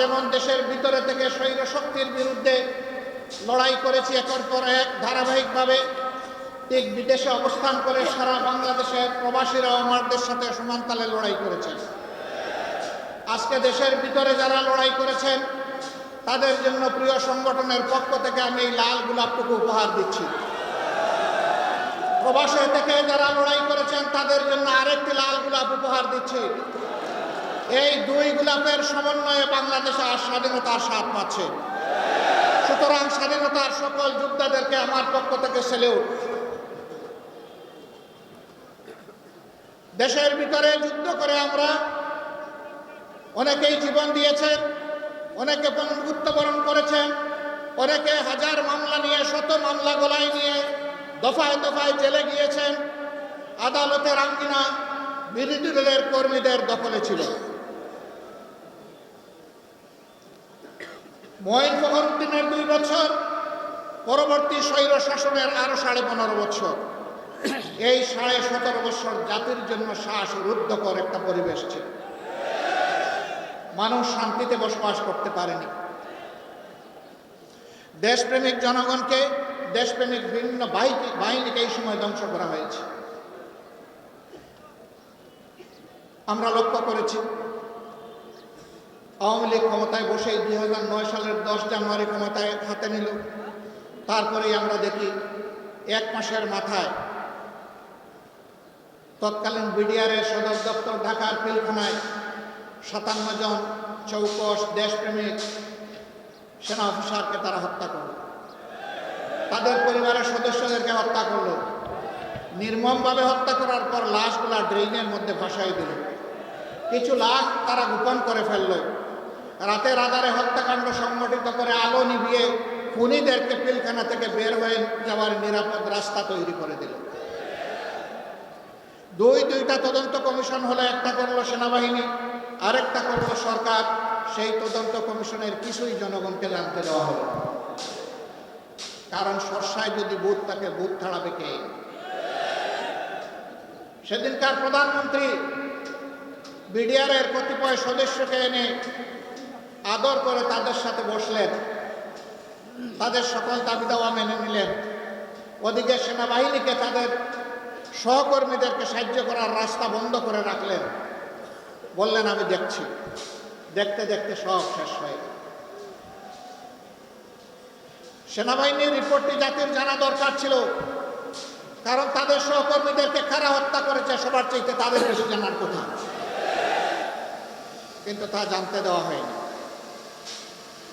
যেমন দেশের ভিতরে থেকে স্বৈর শক্তির বিরুদ্ধে লড়াই করেছি একের পর এক ধারাবাহিকভাবে, ঠিক বিদেশে অবস্থান করে সারা বাংলাদেশের প্রবাসীরা আমাদের সাথে সমানতালে লড়াই করেছেন। আজকে দেশের ভিতরে যারা লড়াই করেছেন, তাদের জন্য প্রিয় সংগঠনের পক্ষ থেকে আমি এই লাল গোলাপটুকু উপহার দিচ্ছি। প্রবাসে থেকে যারা লড়াই করেছেন, তাদের জন্য আরেকটি লাল গোলাপ উপহার দিচ্ছি। এই দুই গোলাপের সমন্বয়ে বাংলাদেশে আর স্বাধীনতার স্বাদ পাচ্ছে। সুতরাং স্বাধীনতার সকল যোদ্ধাদেরকে আমার পক্ষ থেকে সেলেউট দেশের ভিতরে যুদ্ধ করে আমরা অনেকেই জীবন দিয়েছেন, অনেকে মৃত্যুবরণ করেছেন, অনেকে হাজার মামলা নিয়ে, শত মামলা গলায় নিয়ে দফায় দফায় জেলে গিয়েছেন। আদালতের আঙ্গিনা বিরোধী দলের কর্মীদের দখলে ছিল। মঈন ফখরুদ্দিনের দুই বছর, পরবর্তী স্বৈর শাসনের আরও সাড়ে পনেরো বছর। এই সাড়ে সতেরো বছর জাতির জন্য শ্বাস রুদ্ধকর একটা পরিবেশ ছিল। মানুষ শান্তিতে বসবাস করতে পারেনি। দেশপ্রেমিক জনগণকে, দেশপ্রেমিক বিভিন্ন বাহিনী বাহিনীকে এই সময় ধ্বংস করা হয়েছে। আমরা লক্ষ্য করেছি আওয়ামী লীগ ক্ষমতায় বসেই দুই সালের দশ জানুয়ারি ক্ষমতায় হাতে নিল। তারপরেই আমরা দেখি এক মাসের মাথায় তৎকালীন বিডিআরের সদর দপ্তর ঢাকার পিলখানায় সাতান্ন জন চৌকস দেশপ্রেমিক সেনা অফিসারকে তারা হত্যা করল। তাদের পরিবারের সদস্যদেরকে হত্যা করল। নির্মমভাবে হত্যা করার পর লাশগুলা ড্রেনের মধ্যে ভাসাই দিল। কিছু লাশ তারা গোপন করে ফেলল। রাতের আধারে হত্যাকাণ্ড সংগঠিত করে আলো নিভিয়ে খুনিদেরকে পিলখানা থেকে বের হয়ে যাওয়ার নিরাপদ রাস্তা তৈরি করে দিল। দুই দুইটা তদন্ত কমিশন হলো, একটা করল সেনাবাহিনী, আরেকটা করল সরকার। সেই তদন্ত কমিশনের কিছুই জনগণকে জানতে দেওয়া হলো কারণ সর্ষায় যদি বুথ থাকে বুথ ছাড়াবে কে? সেদিনকার প্রধানমন্ত্রী বিডিআরের কতিপয় সদস্যকে এনে আদর করে তাদের সাথে বসলেন। তাদের সকল দাবি দাওয়া মেনে নিলেন। ওদিকে সেনাবাহিনীকে তাদের সহকর্মীদেরকে সাহায্য করার রাস্তা বন্ধ করে রাখলেন। বললেন, আমি দেখছি। দেখতে দেখতে সব শেষ হয়ে সেনাবাহিনীর রিপোর্টটি জাতির জানা দরকার ছিল। কারণ তাদের সহকর্মীদেরকে কারা হত্যা করেছে, সবার চাইতে তাদের বেশি জানার কথা। কিন্তু তা জানতে দেওয়া হয়নি।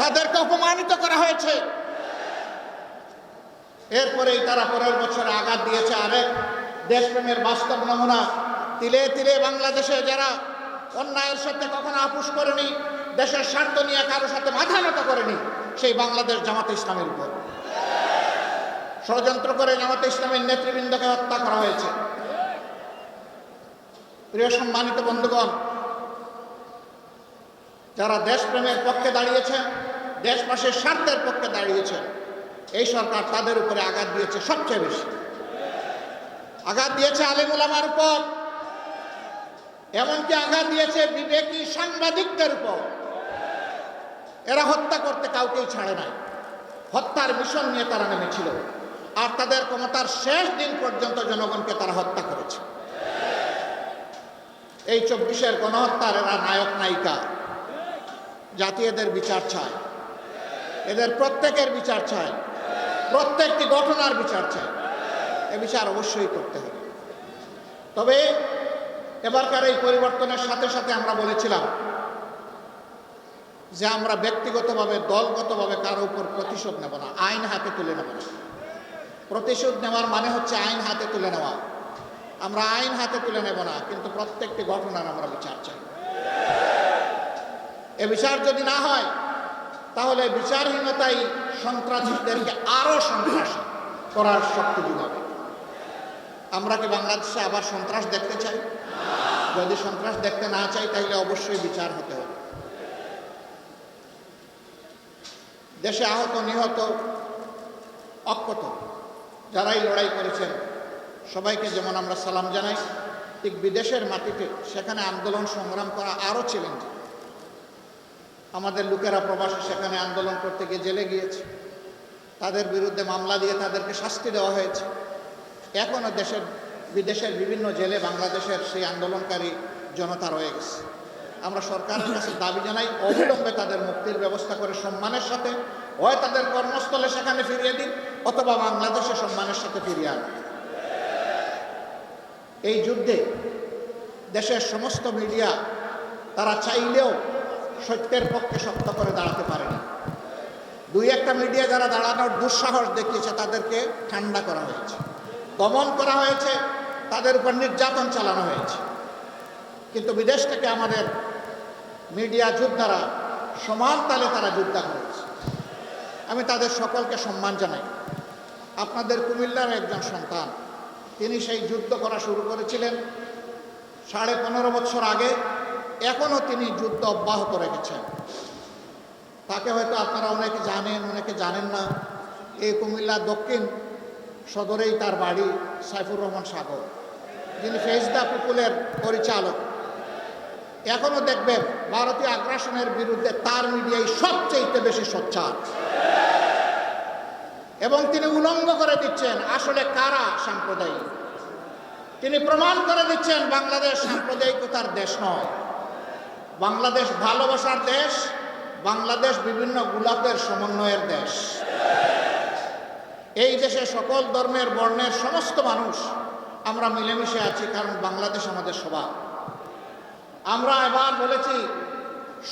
তাদেরকে অপমানিত করা হয়েছে। এরপরেই তারা পরের বছরে আঘাত দিয়েছে আরেক দেশপ্রেমের বাস্তব নমুনা। তিলে তিলে বাংলাদেশে যারা অন্যায়ের সাথে কখনো আপুস করেনি, দেশের স্বার্থ নিয়ে কারোর সাথে মাথা নত করেনি, সেই বাংলাদেশ জামাতে ইসলামের উপর। ষড়যন্ত্র করে জামাতে ইসলামের নেতৃবৃন্দকে হত্যা করা হয়েছে। প্রিয় সম্মানিত বন্ধুগণ, যারা দেশপ্রেমের পক্ষে দাঁড়িয়েছেন দেশবাসীর স্বার্থের পক্ষে দাঁড়িয়েছেন এই সরকার তাদের উপরে আঘাত দিয়েছে সবচেয়ে বেশি। আঘাত দিয়েছে আলিমুলামার উপর। এমনকি আঘাত দিয়েছে বিবেকী সাংবাদিকদের উপর। এরা হত্যা করতে কাউকেই ছাড়ে নাই। হত্যার মিশন নিয়ে তারা নেমেছিল। আর তাদের ক্ষমতার শেষ দিন পর্যন্ত জনগণকে তারা হত্যা করেছে। এই চব্বিশের গণহত্যার এরা নায়ক নায়িকা। জাতীয়দের বিচার চায়। এদের প্রত্যেকের বিচার চায় প্রত্যেকটি ঘটনার বিচার চায় এ বিচার অবশ্যই করতে হবে। তবে এবারকার এই পরিবর্তনের সাথে সাথে আমরা বলেছিলাম যে আমরা ব্যক্তিগতভাবে, দলগতভাবে কারও উপর প্রতিশোধ নেব না, আইন হাতে তুলে নেব না। প্রতিশোধ নেওয়ার মানে হচ্ছে আইন হাতে তুলে নেওয়া। আমরা আইন হাতে তুলে নেব না, কিন্তু প্রত্যেকটি ঘটনার আমরা বিচার চাই। এ বিচার যদি না হয় তাহলে বিচারহীনতাই সন্ত্রাসীদেরকে আরও সন্ত্রাস করার শক্তি যোগাবে। আমরা কি বাংলাদেশে আবার সন্ত্রাস দেখতে চাই? যদি সন্ত্রাস দেখতে না চাই তাহলে অবশ্যই বিচার হতে হবে। দেশে আহত, নিহত অক্ষত যারাই লড়াই করেছেন, সবাইকে যেমন আমরা সালাম জানাই, ঠিক বিদেশের মাটিতে সেখানে আন্দোলন সংগ্রাম করা আরও চ্যালেঞ্জ আমাদের লোকেরা প্রবাসী সেখানে আন্দোলন করতে গিয়ে জেলে গিয়েছে। তাদের বিরুদ্ধে মামলা দিয়ে তাদেরকে শাস্তি দেওয়া হয়েছে। এখনও দেশের, বিদেশের বিভিন্ন জেলে বাংলাদেশের সেই আন্দোলনকারী জনতা রয়ে গেছে। আমরা সরকারের কাছে দাবি জানাই, অবিলম্বে তাদের মুক্তির ব্যবস্থা করে সম্মানের সাথে, হয় তাদের কর্মস্থলে সেখানে ফিরিয়ে দিন, অথবা বাংলাদেশে সম্মানের সাথে ফিরিয়ে আনুন। এই যুদ্ধে দেশের সমস্ত মিডিয়া তারা চাইলেও সত্যের পক্ষে শক্ত করে দাঁড়াতে পারেনি দুই একটা মিডিয়া যারা দাঁড়ানোর দুঃসাহস দেখিয়েছে, তাদেরকে ঠান্ডা করা হয়েছে, দমন করা হয়েছে, তাদের উপর নির্যাতন চালানো হয়েছে। কিন্তু বিদেশ থেকে আমাদের মিডিয়া যোদ্ধারা, সমান তালে তারা যোদ্ধা করেছে আমি তাদের সকলকে সম্মান জানাই। আপনাদের কুমিল্লার একজন সন্তান, তিনি সেই যুদ্ধ করা শুরু করেছিলেন সাড়ে পনেরো বছর আগে। এখনও তিনি যুদ্ধ অব্যাহত রেখেছেন। তাকে হয়তো আপনারা অনেকে জানেন অনেকে জানেন না। এই কুমিল্লা দক্ষিণ সদরেই তার বাড়ি সাইফুর রহমান সাগর, যিনি ফেজদা পিপুলের পরিচালক। এখনও দেখবেন ভারতীয় আগ্রাসনের বিরুদ্ধে তার মিডিয়ায় সবচেয়ে বেশি সোচ্চার। এবং তিনি উলঙ্গ করে দিচ্ছেন আসলে কারা সাম্প্রদায়িক। তিনি প্রমাণ করে দিচ্ছেন বাংলাদেশ সাম্প্রদায়িকতার দেশ নয়। বাংলাদেশ ভালোবাসার দেশ, বাংলাদেশ বিভিন্ন গুলাপের সমন্বয়ের দেশ। এই দেশে সকল ধর্মের বর্ণের সমস্ত মানুষ আমরা মিলেমিশে আছি, কারণ বাংলাদেশ আমাদের সবার। আমরা এবার বলেছি,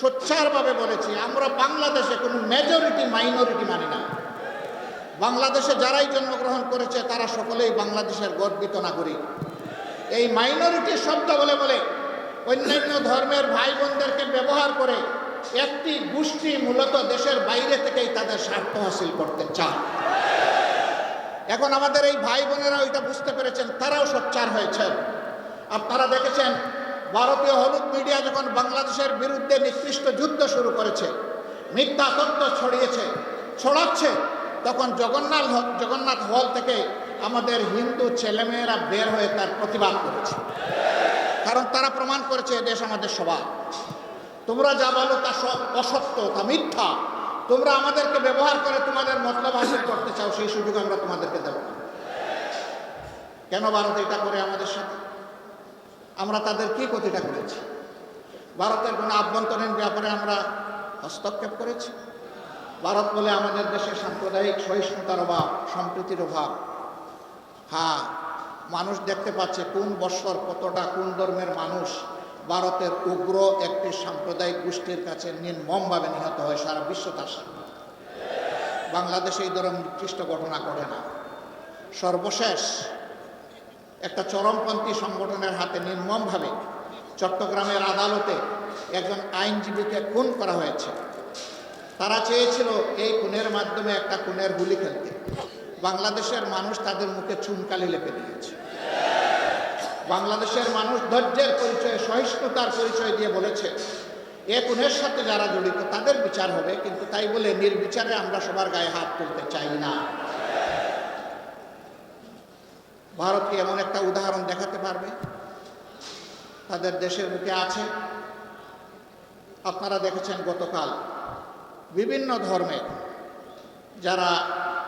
সোচ্চারভাবে বলেছি, আমরা বাংলাদেশে কোনো মেজরিটি মাইনরিটি মানি না। বাংলাদেশে যারাই জন্মগ্রহণ করেছে, তারা সকলেই বাংলাদেশের গর্বিত নাগরিক। এই মাইনরিটি শব্দ বলে বলে অন্যান্য ধর্মের ভাই বোনদেরকে ব্যবহার করে একটি গোষ্ঠী মূলত দেশের বাইরে থেকেই তাদের স্বার্থ হাসিল করতে চায়। এখন আমাদের এই ভাই বোনেরা ওইটা বুঝতে পেরেছেন, তারাও সোচ্চার হয়েছেন। আপনারা দেখেছেন, ভারতীয় হলুদ মিডিয়া যখন বাংলাদেশের বিরুদ্ধে নিকৃষ্ট যুদ্ধ শুরু করেছে, মিথ্যা তথ্য ছড়িয়েছে, ছড়াচ্ছে, তখন জগন্নাথ জগন্নাথ হল থেকে আমাদের হিন্দু ছেলেমেয়েরা বের হয়ে তার প্রতিবাদ করেছে। কারণ তারা প্রমাণ করেছে এ দেশ আমাদের সবার। তোমরা যা বলো তা অসত্য, তা মিথ্যা। তোমরা আমাদেরকে ব্যবহার করে তোমাদের মতলব হাসিল করতে চাও, সেই সুযোগ আমরা তোমাদেরকে দেব কেন ভারত এটা করে আমাদের সাথে? আমরা তাদের কি ক্ষতিটা করেছি? ভারতের কোনো আভ্যন্তরীণ ব্যাপারে আমরা হস্তক্ষেপ করেছি? ভারত বলে আমাদের দেশে সাম্প্রদায়িক সহিষ্ণুতার অভাব, সম্প্রীতির অভাব। হ্যাঁ মানুষ দেখতে পাচ্ছে কোন বৎসর কতটা কোন ধর্মের মানুষ। ভারতের উগ্র একটি সাম্প্রদায়িক গোষ্ঠীর কাছে নির্মমভাবে নিহত হয় সারা বিশ্ব তার বাংলাদেশে এই ধরনের নিকৃষ্ট ঘটনা ঘটে না। সর্বশেষ একটা চরমপন্থী সংগঠনের হাতে নির্মমভাবে চট্টগ্রামের আদালতে একজন আইনজীবীকে খুন করা হয়েছে। তারা চেয়েছিল এই খুনের মাধ্যমে একটা খুনের গুলি খেলতে। বাংলাদেশের মানুষ তাদের মুখে চুনকালি লেপে দিয়েছে। বাংলাদেশের মানুষ ধৈর্যের পরিচয়, সহিষ্ণুতার পরিচয় দিয়ে বলেছে, এ খুনের সাথে যারা জড়িত, তাদের বিচার হবে, কিন্তু তাই বলে নির্বিচারে আমরা সবার গায়ে হাত তুলতে চাই না। ভারতকে এমন একটা উদাহরণ দেখাতে পারবে? তাদের দেশের মুখে আছে। আপনারা দেখেছেন গতকাল বিভিন্ন ধর্মের যারা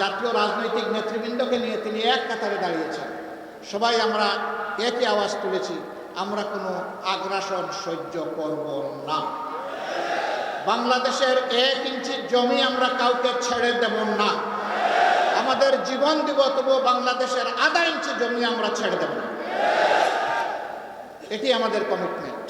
জাতীয় রাজনৈতিক নেতৃবৃন্দকে নিয়ে তিনি এক কাতারে দাঁড়িয়েছেন। সবাই আমরা একই আওয়াজ তুলেছি, আমরা কোনো আগ্রাসন সহ্য করব না। বাংলাদেশের এক ইঞ্চি জমি আমরা কাউকে ছেড়ে দেব না। আমাদের জীবন দিব, তবু বাংলাদেশের আধা ইঞ্চি জমি আমরা ছেড়ে দেব না। এটি আমাদের কমিটমেন্ট